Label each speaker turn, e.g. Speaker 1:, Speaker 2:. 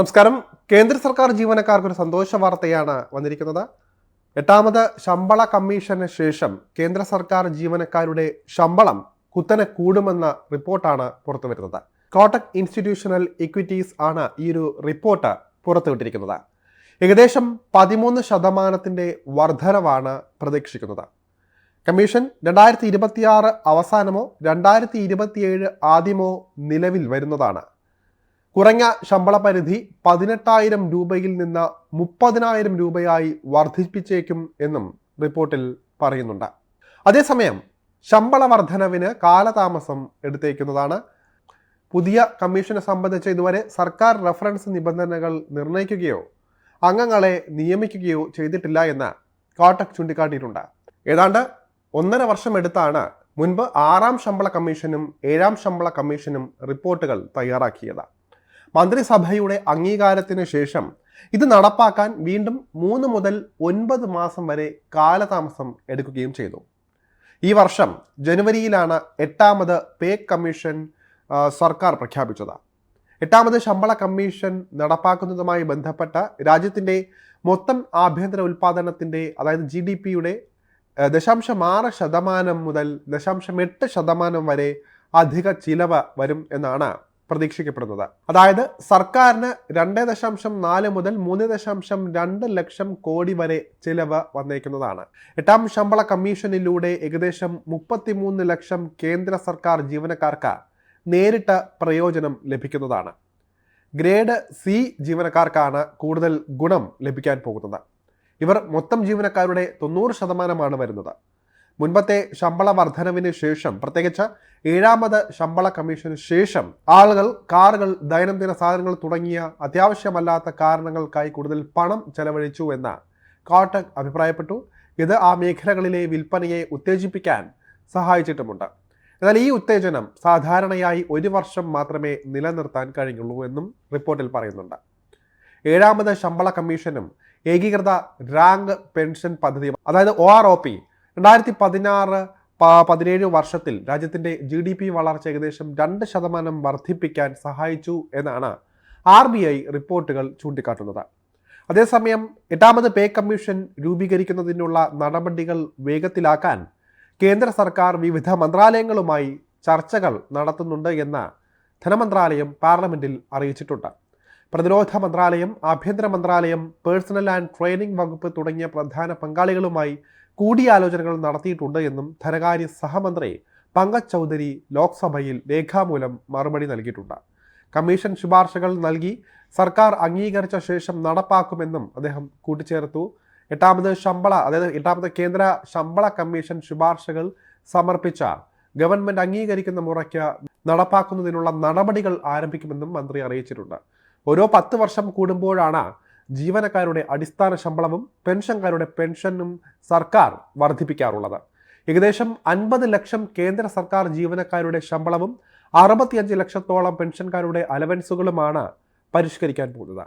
Speaker 1: നമസ്കാരം. കേന്ദ്ര സർക്കാർ ജീവനക്കാർക്ക് ഒരു സന്തോഷ വാർത്തയാണ് വന്നിരിക്കുന്നത്. എട്ടാമത് ശമ്പള കമ്മീഷന് ശേഷം കേന്ദ്ര സർക്കാർ ജീവനക്കാരുടെ ശമ്പളം കുത്തനെ കൂടുമെന്ന റിപ്പോർട്ടാണ് പുറത്തുവരുന്നത്. കോട്ടക് ഇൻസ്റ്റിറ്റ്യൂഷണൽ ഇക്വിറ്റീസ് ആണ് ഈ ഒരു റിപ്പോർട്ട് പുറത്തുവിട്ടിരിക്കുന്നത്. ഏകദേശം പതിമൂന്ന് ശതമാനത്തിന്റെ വർധനവാണ് പ്രതീക്ഷിക്കുന്നത്. കമ്മീഷൻ രണ്ടായിരത്തി ഇരുപത്തിയാറ് അവസാനമോ രണ്ടായിരത്തി ഇരുപത്തിയേഴ് ആദ്യമോ നിലവിൽ വരുന്നതാണ്. കുറഞ്ഞ ശമ്പള പരിധി പതിനെട്ടായിരം രൂപയിൽ നിന്ന് മുപ്പതിനായിരം രൂപയായി വർദ്ധിപ്പിച്ചേക്കും എന്നും റിപ്പോർട്ടിൽ പറയുന്നുണ്ട്. അതേസമയം ശമ്പള വർധനവിന് കാലതാമസം എടുത്തേക്കുന്നതാണ്. പുതിയ കമ്മീഷനെ സംബന്ധിച്ച് ഇതുവരെ സർക്കാർ റഫറൻസ് നിബന്ധനകൾ നിർണയിക്കുകയോ അംഗങ്ങളെ നിയമിക്കുകയോ ചെയ്തിട്ടില്ല എന്ന് കോട്ടക് ചൂണ്ടിക്കാട്ടിയിട്ടുണ്ട്. ഏതാണ്ട് ഒന്നര വർഷം എടുത്താണ് മുൻപ് ആറാം ശമ്പള കമ്മീഷനും ഏഴാം ശമ്പള കമ്മീഷനും റിപ്പോർട്ടുകൾ തയ്യാറാക്കിയത്. മന്ത്രിസഭയുടെ അംഗീകാരത്തിന് ശേഷം ഇത് നടപ്പാക്കാൻ വീണ്ടും മൂന്ന് മുതൽ ഒൻപത് മാസം വരെ കാലതാമസം എടുക്കുകയും ചെയ്തു. ഈ വർഷം ജനുവരിയിലാണ് എട്ടാമത് പേ കമ്മീഷൻ സർക്കാർ പ്രഖ്യാപിച്ചത്. എട്ടാമത് ശമ്പള കമ്മീഷൻ നടപ്പാക്കുന്നതുമായി ബന്ധപ്പെട്ട രാജ്യത്തിന്റെ മൊത്തം ആഭ്യന്തര ഉൽപ്പാദനത്തിന്റെ അതായത് ജി ഡി പിയുടെ ദശാംശം ആറ് ശതമാനം മുതൽ ദശാംശം എട്ട് ശതമാനം വരെ അധിക ചിലവ് വരും എന്നാണ് പ്രതീക്ഷിക്കപ്പെടുന്നത്. അതായത് സർക്കാരിന് രണ്ട് ദശാംശം നാല് മുതൽ മൂന്ന് ദശാംശം രണ്ട് ലക്ഷം കോടി വരെ ചിലവ് വന്നേക്കുന്നതാണ്. എട്ടാം ശമ്പള കമ്മീഷനിലൂടെ ഏകദേശം മുപ്പത്തിമൂന്ന് ലക്ഷം കേന്ദ്ര സർക്കാർ ജീവനക്കാർക്ക് നേരിട്ട് പ്രയോജനം ലഭിക്കുന്നതാണ്. ഗ്രേഡ് സി ജീവനക്കാർക്കാണ് കൂടുതൽ ഗുണം ലഭിക്കാൻ പോകുന്നത്. ഇവർ മൊത്തം ജീവനക്കാരുടെ തൊണ്ണൂറ് ശതമാനമാണ് വരുന്നത്. മുൻപത്തെ ശമ്പള വർധനവിന് ശേഷം പ്രത്യേകിച്ച് ഏഴാമത് ശമ്പള കമ്മീഷന് ശേഷം ആളുകൾ കാറുകൾ ദൈനംദിന സാധനങ്ങൾ തുടങ്ങിയ അത്യാവശ്യമല്ലാത്ത കാരണങ്ങൾക്കായി കൂടുതൽ പണം ചെലവഴിച്ചു എന്ന് കോട്ടക് അഭിപ്രായപ്പെട്ടു. ഇത് ആ മേഖലകളിലെ വിൽപ്പനയെ ഉത്തേജിപ്പിക്കാൻ സഹായിച്ചിട്ടുമുണ്ട്. എന്നാൽ ഈ ഉത്തേജനം സാധാരണയായി ഒരു വർഷം മാത്രമേ നിലനിർത്താൻ കഴിഞ്ഞുള്ളൂ എന്നും റിപ്പോർട്ടിൽ പറയുന്നുണ്ട്. ഏഴാമത് ശമ്പള കമ്മീഷനും ഏകീകൃത റാങ്ക് പെൻഷൻ പദ്ധതിയും അതായത് ഒ ആർ ഒ പി രണ്ടായിരത്തി പതിനാറ് പതിനേഴ് വർഷത്തിൽ രാജ്യത്തിന്റെ ജി ഡി പി വളർച്ച ഏകദേശം രണ്ട് ശതമാനം വർദ്ധിപ്പിക്കാൻ സഹായിച്ചു എന്നാണ് ആർ ബി ഐ റിപ്പോർട്ടുകൾ ചൂണ്ടിക്കാട്ടുന്നത്. അതേസമയം എട്ടാമത് പേ കമ്മീഷൻ രൂപീകരിക്കുന്നതിനുള്ള നടപടികൾ വേഗത്തിലാക്കാൻ കേന്ദ്ര സർക്കാർ വിവിധ മന്ത്രാലയങ്ങളുമായി ചർച്ചകൾ നടത്തുന്നുണ്ട് എന്ന് ധനമന്ത്രാലയം പാർലമെന്റിൽ അറിയിച്ചിട്ടുണ്ട്. പ്രതിരോധ മന്ത്രാലയം ആഭ്യന്തര മന്ത്രാലയം പേഴ്സണൽ ആൻഡ് ട്രെയിനിംഗ് വകുപ്പ് തുടങ്ങിയ പ്രധാന പങ്കാളികളുമായി കൂടിയാലോചനകൾ നടത്തിയിട്ടുണ്ട് എന്നും ധനകാര്യ സഹമന്ത്രി പങ്കജ് ചൗധരി ലോക്സഭയിൽ രേഖാമൂലം മറുപടി നൽകിയിട്ടുണ്ട്. കമ്മീഷൻ ശുപാർശകൾ നൽകി സർക്കാർ അംഗീകരിച്ച ശേഷം നടപ്പാക്കുമെന്നും അദ്ദേഹം കൂട്ടിച്ചേർത്തു. എട്ടാമത് ശമ്പള അതായത് എട്ടാമത് കേന്ദ്ര ശമ്പള കമ്മീഷൻ ശുപാർശകൾ സമർപ്പിച്ച ഗവൺമെന്റ് അംഗീകരിക്കുന്ന മുറയ്ക്ക് നടപ്പാക്കുന്നതിനുള്ള നടപടികൾ ആരംഭിക്കുമെന്നും മന്ത്രി അറിയിച്ചിട്ടുണ്ട്. ഓരോ പത്ത് വർഷം കൂടുമ്പോഴാണ് ജീവനക്കാരുടെ അടിസ്ഥാന ശമ്പളവും പെൻഷൻകാരുടെ പെൻഷനും സർക്കാർ വർദ്ധിപ്പിക്കാറുള്ളത്. ഏകദേശം അൻപത് ലക്ഷം കേന്ദ്ര സർക്കാർ ജീവനക്കാരുടെ ശമ്പളവും അറുപത്തിയഞ്ച് ലക്ഷത്തോളം പെൻഷൻകാരുടെ അലവൻസുകളുമാണ് പരിഷ്കരിക്കാൻ പോകുന്നത്.